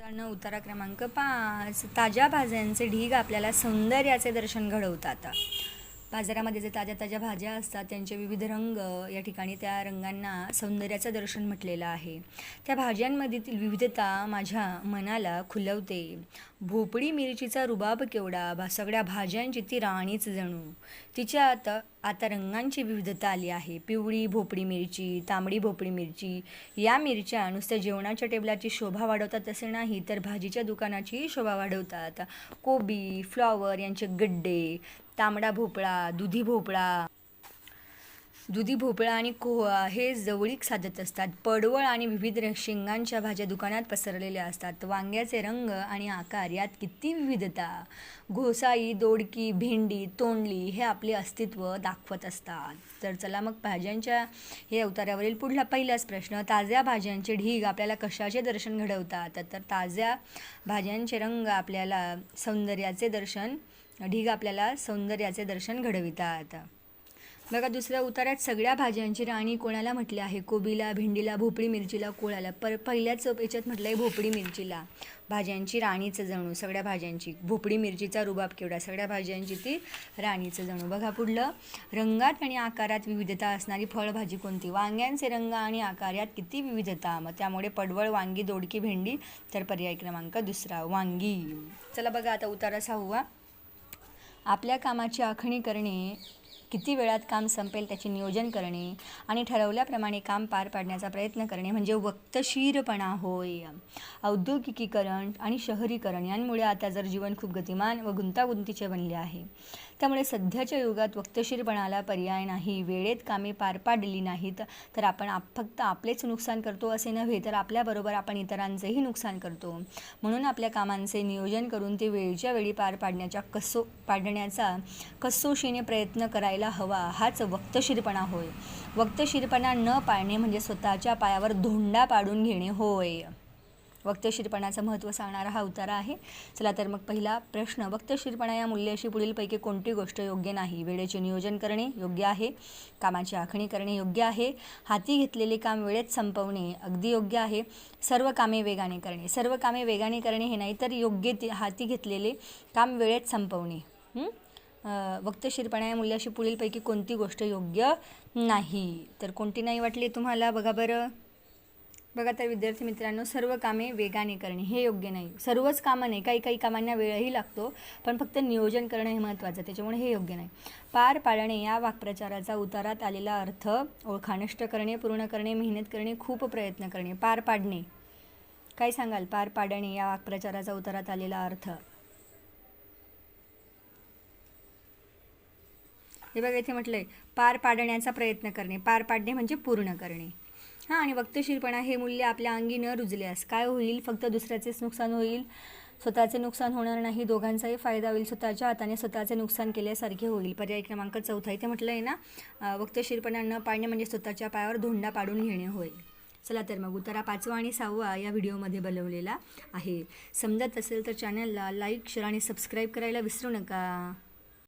मित्रांनो उतारा क्रमांक पाच ताज्या भाज्यांचे ढीग आपल्याला सौंदर्याचे दर्शन घडवतात. बाजारामध्ये जे ताज्या ताज्या भाज्या असतात त्यांचे विविध रंग या ठिकाणी त्या रंगांना सौंदर्याचं दर्शन म्हटलेलं आहे. त्या भाज्यांमधील विविधता माझ्या मनाला खुलवते. भोपळी मिरचीचा रुबाब केवढा भा सगळ्या भाज्यांची ती राणीच जणू. तिच्या आता रंगांची विविधता आली आहे. पिवळी भोपळी मिरची तांबडी भोपळी मिरची या मिरच्या नुसत्या जेवणाच्या टेबलाची शोभा वाढवतात असे नाही तर भाजीच्या दुकानाचीही शोभा वाढवतात. कोबी फ्लॉवर यांचे गड्डे तांबडा भोपळा दुधी भोपळा. दुधी भोपळा आणि कोहळा हे जवळीक साधत असतात. पडवळ आणि विविध शेंगांच्या भाज्या दुकानात पसरलेल्या असतात. वांग्याचे रंग आणि आकार यात किती विविधता? घोसाई दोडकी भेंडी तोंडली हे आपले अस्तित्व दाखवत असतात. तर चला मग भाज्यांच्या हे अवतारावरील पुढला पहिलाच प्रश्न. ताज्या भाज्यांचे ढीग आपल्याला कशाचे दर्शन घडवतात? तर ताज्या भाज्यांचे रंग आपल्याला सौंदर्याचे दर्शन ढीग आपल्याला सौंदर्याचे दर्शन घडवितात. बघा दुसऱ्या उतारात सगळ्या भाज्यांची राणी कोणाला म्हटले आहे? कोबीला भेंडीला भोपळी मिरचीला कोळाला पर पहिल्याच याच्यात म्हटलं आहे भोपळी मिरचीला. भाज्यांची राणीचं जणू सगळ्या भाज्यांची. भोपळी मिरचीचा रुबाब केवढा? सगळ्या भाज्यांची ती राणीचं जणू. बघा पुढलं. रंगात आणि आकारात विविधता असणारी फळभाजी कोणती? वांग्यांचे रंग आणि आकार यात किती विविधता? मग त्यामुळे पडवळ वांगी दोडकी भेंडी. तर पर्याय क्रमांक दुसरा वांगी. चला बघा आता उतारा सहावा. आपल्या कामाची आखणी करणे किती वेळात काम संपेल त्याचे नियोजन करणे आणि ठरवल्याप्रमाणे काम पार पाडण्याचा प्रयत्न करणे म्हणजे वक्तशीरपणा होय. औद्योगिकीकरण आणि शहरीकरण यांमुळे आता जर जीवन खूप गतिमान व गुंतागुंतीचे बनले आहे. त्यामुळे सध्याच्या युगात वक्तशीरपणाला पर्याय नाही वेळेत कामे पार पाडली नाहीत तर आपण आप फक्त आपलेच नुकसान करतो असे नव्हे तर आपल्याबरोबर आपण इतरांचेही नुकसान करतो. म्हणून आपल्या कामांचे नियोजन करून ते वेळच्या वेळी पार पाडण्याच्या कसो पाडण्याचा कसोशीने प्रयत्न करायला हवा हाच वक्तशीरपणा होय. वक्तशीरपणा न पाळणे म्हणजे स्वतःच्या पायावर धोंडा पाडून घेणे होय. वक्तशीरपणाचं महत्त्व सांगणारा हा उतारा आहे. चला तर मग पहिला प्रश्न. वक्तशीरपणा या मूल्याशी पुढीलपैकी कोणती गोष्ट योग्य नाही? वेळेचे नियोजन करणे योग्य आहे. कामाची आखणी करणे योग्य आहे. हाती घेतलेले काम वेळेत संपवणे अगदी योग्य आहे. सर्व कामे वेगाने करणे. सर्व कामे वेगाने करणे हे नाही तर योग्य ती हाती घेतलेले काम वेळेत संपवणे. वक्तशीरपणा या मूल्याशी पुढीलपैकी कोणती गोष्ट योग्य नाही? तर कोणती नाही वाटली तुम्हाला? बघा बरं. बघा तर विद्यार्थी मित्रांनो सर्व कामे वेगाने करणे हे योग्य नाही. सर्वच कामं नाही. काही काही कामांना वेळही लागतो पण फक्त नियोजन करणं हे महत्त्वाचं त्याच्यामुळे हे योग्य नाही. पार पाडणे या वाक्प्रचाराचा उतारात आलेला अर्थ ओळखानिष्ट करणे पूर्ण करणे मेहनत करणे खूप प्रयत्न करणे. पार पाडणे. काय सांगाल? पार पाडणे या वाक्प्रचाराचा उतारात आलेला अर्थ. हे बघा इथे म्हटलं आहे पार पाडण्याचा प्रयत्न करणे. पार पाडणे म्हणजे पूर्ण करणे. हां आणि वक्तशीरपणा हे मूल्य आपल्या अंगी न रुजल्यास काय होईल? फक्त दुसऱ्याचेच नुकसान होईल? स्वतःचे नुकसान होणार नाही दोघांचाही फायदा होईल. स्वतःच्या हाताने स्वतःचे नुकसान केल्यासारखे होईल. पर्याय क्रमांक चौथा इथे म्हटलं आहे ना वक्तशीरपणा न पाडणे म्हणजे स्वतःच्या पायावर धोंडा पाडून घेणे होय. चला तर मग उतारा पाचवा आणि सहावा या व्हिडिओमध्ये बनवलेला आहे. समजत असेल तर चॅनलला लाईक शेअर आणि सबस्क्राईब करायला विसरू नका.